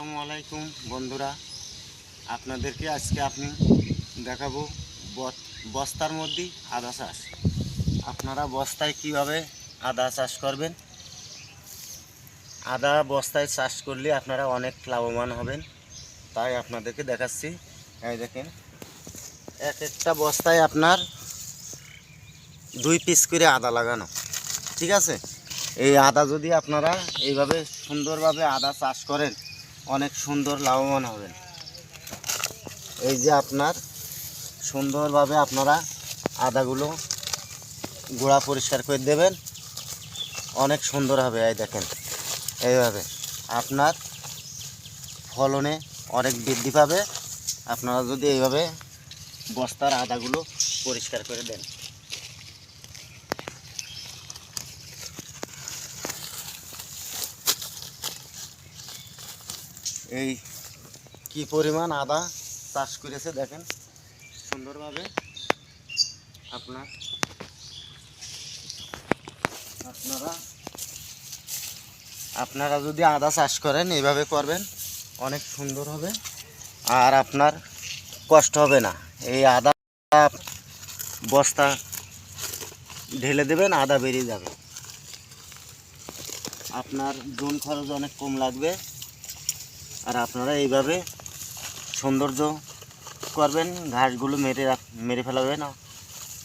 আসসালামু আলাইকুম, বন্ধুরা। আপনাদেরকে আজকে আপনি দেখাবো বস্তার মধ্যে আদা চাষ। আপনারা বস্তায় কীভাবে আদা চাষ করবেন? আদা বস্তায় চাষ করলে আপনারা অনেক লাভবান হবেন। তাই আপনাদেরকে দেখাচ্ছি। এই দেখেন, এক একটা বস্তায় আপনার দুই পিস করে আদা লাগানো। ঠিক আছে? এই আদা যদি আপনারা এইভাবে সুন্দরভাবে আদা চাষ করেন অনেক সুন্দর লাভবান হবেন। এই যে আপনার, সুন্দরভাবে আপনারা আদাগুলো গোড়া পরিষ্কার করে দেবেন। অনেক সুন্দর হবে, এই দেখেন। এইভাবে আপনার ফলনে অনেক বৃদ্ধি পাবে। আপনারা যদি এইভাবে বস্তার আদাগুলো পরিষ্কার করে দেন। এই কি পরিমাণ আদা চাষ করেছে দেখেন, সুন্দরভাবে আপনার, আপনারা আপনারা যদি আদা চাষ করেন, এইভাবে করবেন, অনেক সুন্দর হবে, আর আপনার কষ্ট হবে না। এই আদা বস্তা ঢেলে দেবেন, আদা বেরিয়ে যাবে। আপনার জোন খরচ অনেক কম লাগবে। আর আপনারা এইভাবে সৌন্দর্য করবেন, ঘাসগুলো মেরে মেরে ফেলাবে না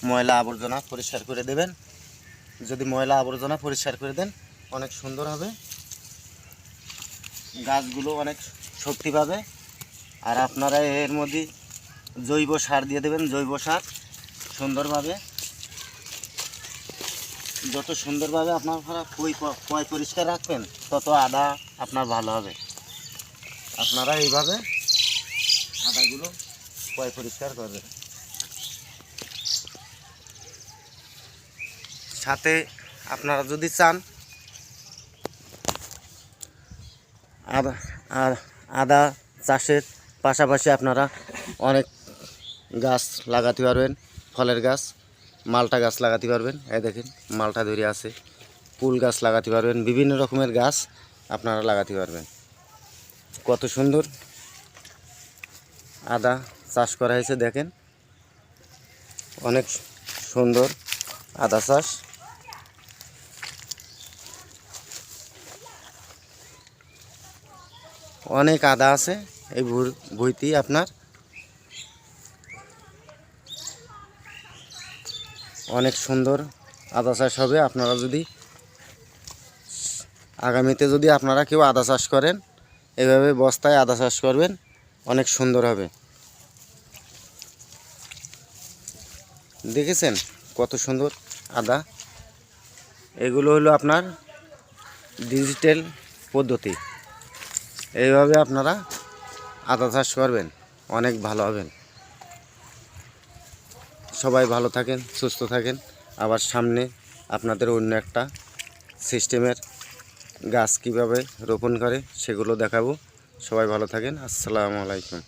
ময়লা আবর্জনা পরিষ্কার করে দেবেন। যদি ময়লা আবর্জনা পরিষ্কার করে দেন, অনেক সুন্দর হবে। গাছগুলো অনেক শক্তি পাবে। আর আপনারা এর মধ্যে জৈব সার দিয়ে দেবেন, জৈব সার সুন্দরভাবে। যত সুন্দরভাবে আপনারা পয় পরিষ্কার রাখবেন, তত আদা আপনার ভালো হবে। আপনারা এইভাবে আদাগুলো পয় পরিষ্কার করবেন সাথে আপনারা যদি চান, আদা, আর আদা চাষের পাশাপাশি আপনারা অনেক গাছ লাগাতে পারবেন, ফলের গাছ, মালটা গাছ লাগাতে পারবেন। এই দেখেন, মালটা ধরে আছে, ফুল গাছ লাগাতে পারবেন, বিভিন্ন রকমের গাছ আপনারা লাগাতে পারবেন। কত সুন্দর আদা চাষ করা হয়েছে, দেখেন। অনেক সুন্দর আদা চাষ। অনেক আদা আছে এই ভুঁইটি আপনার। অনেক সুন্দর আদা চাষ হবে। আপনারা যদি আগামীতে যদি আপনারা কেউ আদা চাষ করেন এভাবে বস্তায় আদা চাষ করবেন, অনেক সুন্দর হবে। দেখেছেন কত সুন্দর আদা? এগুলো হলো আপনার ডিজিটাল পদ্ধতি। এইভাবে আপনারা আদা চাষ করবেন, অনেক ভালো হবেন সবাই ভালো থাকেন, সুস্থ থাকেন। আবার সামনে আপনাদের অন্য একটা সিস্টেমের গাছ কীভাবে রোপণ করে সেগুলো দেখাবো। সবাই ভালো থাকেন। আসসালামু আলাইকুম।